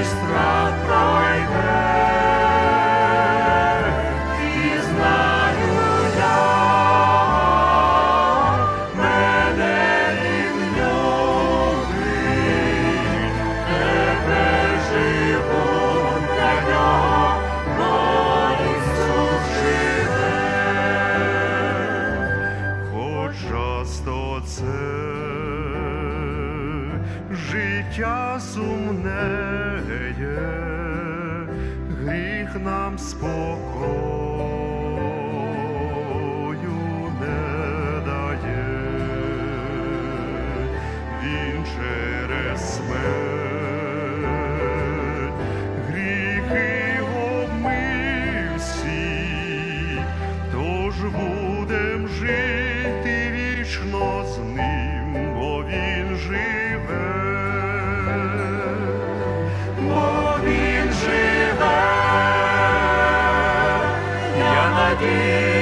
і страх пройде, і знаю я, мене він любить, тепер живу для нього, бо Ісус живе. Хоч часто це життя сумне є, гріх нам спокою не дає, він через смерть. Гріхи обмив тож будем жити вічно з ним, бо він живе, він живе, я надію